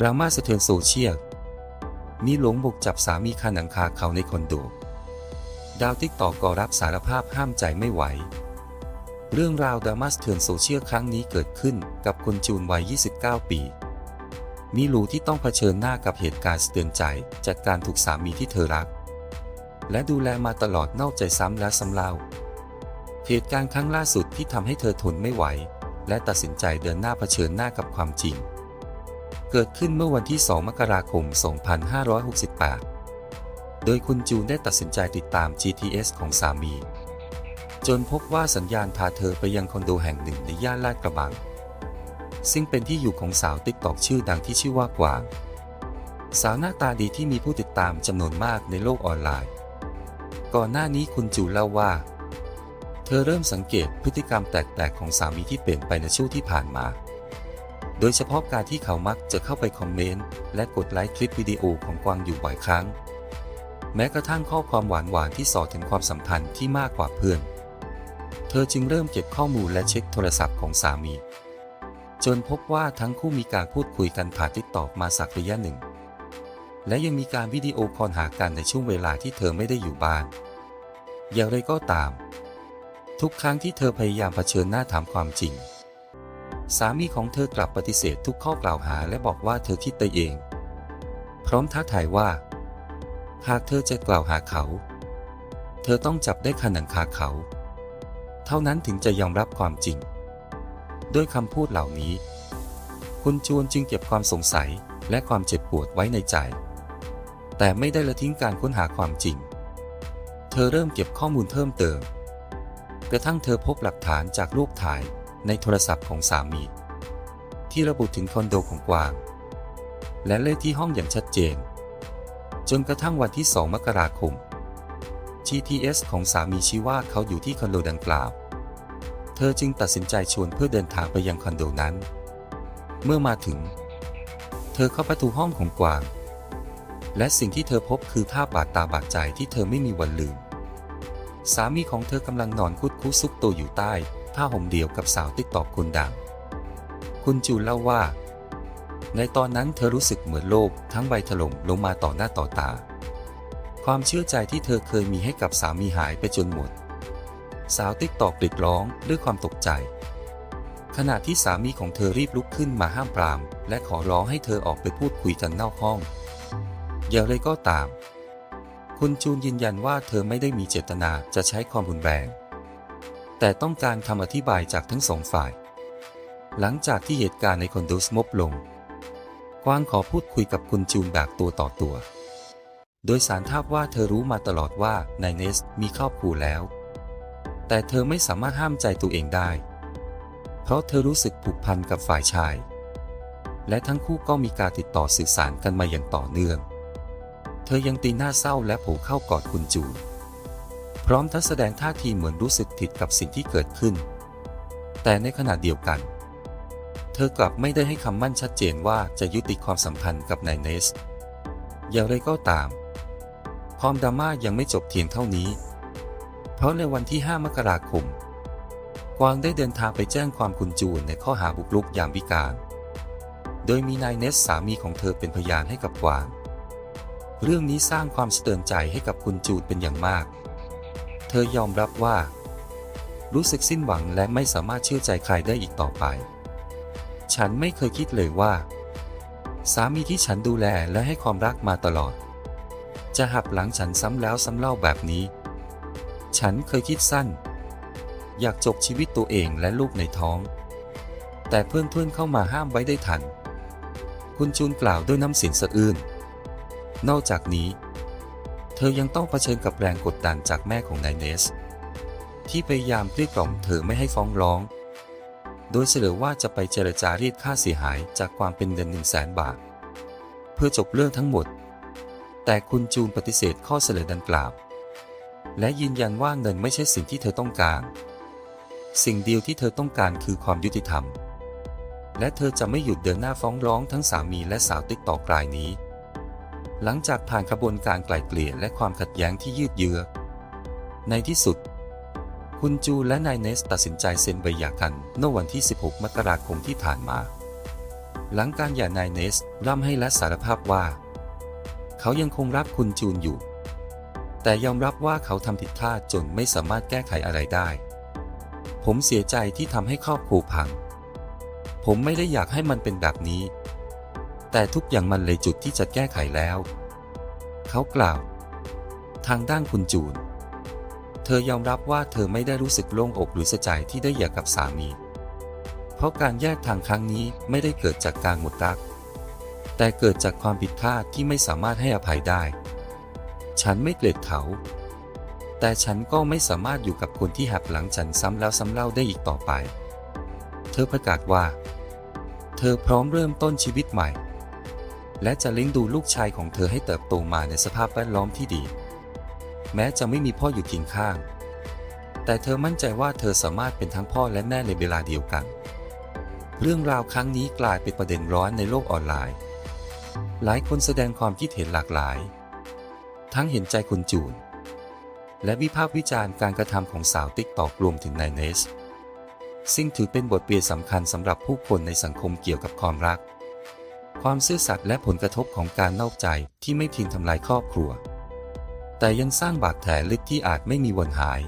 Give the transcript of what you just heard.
ดราม่าสะเทือนโซเชียล มีหลงบุกจับสามีคาหนังคาเขาในคอนโด ดาวติ๊กตอกก็รับสารภาพห้ามใจไม่ไหว เรื่องราวดราม่าสะเทือนโซเชียลครั้งนี้เกิดขึ้นกับคุณจูนวัย 29 ปี มีหลูที่ต้องเผชิญหน้ากับเหตุการณ์สะเตือนใจจากการถูกสามีที่เธอรัก และดูแลมาตลอดนอกใจซ้ำและซ้ำเล่า เหตุการณ์ครั้งล่าสุดที่ทำให้เธอทนไม่ไหว และตัดสินใจเดินหน้าเผชิญหน้ากับความจริง เกิดขึ้นเมื่อวันที่ 2 มกราคม 2568 โดยคุณจูนได้ตัดสินใจติดตาม GTS ของสามี จนพบว่าสัญญาณพาเธอไปยังคอนโดแห่งหนึ่งในย่านลาดกระบัง ซึ่งเป็นที่อยู่ของสาวติ๊กตอกชื่อดังที่ชื่อว่ากวาง สาวหน้าตาดีที่มีผู้ติดตามจำนวนมากในโลกออนไลน์ ก่อนหน้านี้คุณจูนเล่าว่า เธอเริ่มสังเกตพฤติกรรมแปลกๆของสามีที่เปลี่ยนไปในช่วงที่ผ่านมา โดยเฉพาะการที่เขามักจะเข้าไปคอมเมนต์และกดไลค์คลิปวิดีโอของกวางอยู่บ่อยครั้ง แม้กระทั่งข้อความหวานๆที่สอดถึงความสัมพันธ์ที่มากกว่าเพื่อน เธอจึงเริ่มเก็บข้อมูลและเช็คโทรศัพท์ของสามี จนพบว่าทั้งคู่มีการพูดคุยกันผ่านติดต่อมาสักระยะหนึ่ง และยังมีการวิดีโอคอลหากันในช่วงเวลาที่เธอไม่ได้อยู่บ้าน อย่างไรก็ตาม ทุกครั้งที่เธอพยายามเผชิญหน้าถามความจริง สามีของเธอกลับปฏิเสธทุกข้อกล่าวหาและบอกว่าเธอคิดไปเอง พร้อมท้าทายว่า หากเธอจะกล่าวหาเขา เธอต้องจับได้ขนังคาเขา เท่านั้นถึงจะยอมรับความจริง ด้วยคำพูดเหล่านี้ คุณจวนจึงเก็บความสงสัยและความเจ็บปวดไว้ในใจ แต่ไม่ได้ละทิ้งการค้นหาความจริง เธอเริ่มเก็บข้อมูลเพิ่มเติม กระทั่งเธอพบหลักฐานจากรูปถ่าย ในโทรศัพท์ของสามี ที่ระบุถึงคอนโดของกวาง และเลขที่ห้องอย่างชัดเจน จนกระทั่งวันที่ 2 มกราคม GTS ของสามีชี้ว่าเขาอยู่ที่คอนโดดังกล่าว เธอจึงตัดสินใจชวนเพื่อเดินทางไปยังคอนโดนั้น เมื่อมาถึง เธอเข้าประตูห้องของกวาง และสิ่งที่เธอพบคือภาพบาดตาบาดใจที่เธอไม่มีวันลืม สามีของเธอกำลังนอนคุดคู้ซุกตัวอยู่ใต้ ผ้าห่มเดียวกับสาวติ๊กตอกคนดัง คุณจูเล่าว่า ในตอนนั้นเธอรู้สึกเหมือนโลกทั้งใบถล่มลงมาต่อหน้าต่อตา ความเชื่อใจที่เธอเคยมีให้กับสามีหายไปจนหมด สาวติ๊กตอกกรีดร้องด้วยความตกใจ ขณะที่สามีของเธอรีบลุกขึ้นมาห้ามปราม และขอร้องให้เธอออกไปพูดคุยกันนอกห้อง อย่างไรก็ตาม คุณจูนยืนยันว่าเธอไม่ได้มีเจตนาจะใช้ความรุนแรง แต่ต้องการคำอธิบายจากทั้งสองฝ่าย หลังจากที่เหตุการณ์ในคอนโดสงบลง กวางขอพูดคุยกับคุณจูนแบบตัวต่อตัว โดยสารภาพว่าเธอรู้มาตลอดว่านายเนสมีครอบครัวแล้ว แต่เธอไม่สามารถห้ามใจตัวเองได้ เพราะเธอรู้สึกผูกพันกับฝ่ายชาย และทั้งคู่ก็มีการติดต่อสื่อสารกันมาอย่างต่อเนื่อง เธอยังตีหน้าเศร้าและโผล่เข้ากอดคุณจูน พร้อมทั้งแสดงท่าทีเหมือนรู้สึกผิดกับสิ่งที่เกิดขึ้น แต่ในขณะเดียวกัน เธอกลับไม่ได้ให้คำมั่นชัดเจนว่าจะยุติความสัมพันธ์กับนายเนส อย่างไรก็ตาม ความดราม่ายังไม่จบเพียงเท่านี้ เพราะในวันที่ 5 มกราคม กวางได้เดินทางไปแจ้งความคุณจูนในข้อหาบุกรุกยามวิกาลโดยมีนายเนสสามีของเธอเป็นพยานให้กับกวาง เรื่องนี้สร้างความสะเตือนใจให้กับคุณจูนเป็นอย่างมาก เธอยอมรับว่า รู้สึกสิ้นหวังและไม่สามารถเชื่อใจใครได้อีกต่อไป ฉันไม่เคยคิดเลยว่า สามีที่ฉันดูแลและให้ความรักมาตลอด จะหักหลังฉันซ้ำแล้วซ้ำเล่าแบบนี้ ฉันเคยคิดสั้น อยากจบชีวิตตัวเองและลูกในท้อง แต่เพื่อนๆเข้ามาห้ามไว้ได้ทัน คุณจูนกล่าวด้วยน้ำเสียงสะอื้นนอกจากนี้ เธอยังต้องเผชิญกับแรงกดดันจากแม่ของนายเนส ที่พยายามเกลี้ยกล่อมเธอไม่ให้ฟ้องร้อง โดยเสนอว่าจะไปเจรจาเรียกค่าเสียหายจากความเป็นเงินหนึ่งแสนบาท เพื่อจบเรื่องทั้งหมด แต่คุณจูนปฏิเสธข้อเสนอดังกล่าวและยืนยันว่าเงินไม่ใช่สิ่งที่เธอต้องการ สิ่งเดียวที่เธอต้องการคือความยุติธรรม และเธอจะไม่หยุดเดินหน้าฟ้องร้องทั้งสามีและสาวติ๊กต่อกรายนี้ หลังจากผ่านกระบวนการไกล่เกลี่ยและความขัดแย้งที่ยืดเยื้อ ในที่สุด คุณจูและนายเนสตัดสินใจเซ็นใบหย่ากันเมื่อวันที่ 16 มกราคมที่ผ่านมา หลังการหย่านายเนสร่ำให้และสารภาพว่า เขายังคงรักคุณจูนอยู่ แต่ยอมรับว่าเขาทำผิดพลาดจนไม่สามารถแก้ไขอะไรได้ ผมเสียใจที่ทำให้ครอบครัวพัง ผมไม่ได้อยากให้มันเป็นแบบนี้ แต่ทุกอย่างมันเลยจุดที่จะแก้ไขแล้ว เขากล่าว ทางด้านคุณจูน เธอยอมรับว่าเธอไม่ได้รู้สึกโล่งอกหรือเสียใจที่ได้หย่ากับสามี เพราะการแยกทางครั้งนี้ไม่ได้เกิดจากการหมดรัก แต่เกิดจากความผิดพลาดที่ไม่สามารถให้อภัยได้ ฉันไม่เกลียดเขา แต่ฉันก็ไม่สามารถอยู่กับคนที่หักหลังฉันซ้ำแล้วซ้ำเล่าได้อีกต่อไป เธอประกาศว่า เธอพร้อมเริ่มต้นชีวิตใหม่ และจะเลี้ยงดูลูกชายของเธอให้เติบโตมาในสภาพแวดล้อมที่ดี แม้จะไม่มีพ่ออยู่เคียงข้าง แต่เธอมั่นใจว่าเธอสามารถเป็นทั้งพ่อและแม่ในเวลาเดียวกัน เรื่องราวครั้งนี้กลายเป็นประเด็นร้อนในโลกออนไลน์ หลายคนแสดงความคิดเห็นหลากหลาย ทั้งเห็นใจคุณจูน และวิพากษ์วิจารณ์การกระทำของสาวติ๊กตอกรวมถึงนายเนสซึ่งถือเป็นบทเรียนสำคัญสำหรับผู้คนในสังคมเกี่ยวกับความรัก ความซื่อสัตย์และผลกระทบของการนอกใจที่ไม่เพียงทำลายครอบครัว แต่ยังสร้างบาดแผลลึกที่อาจไม่มีวันหาย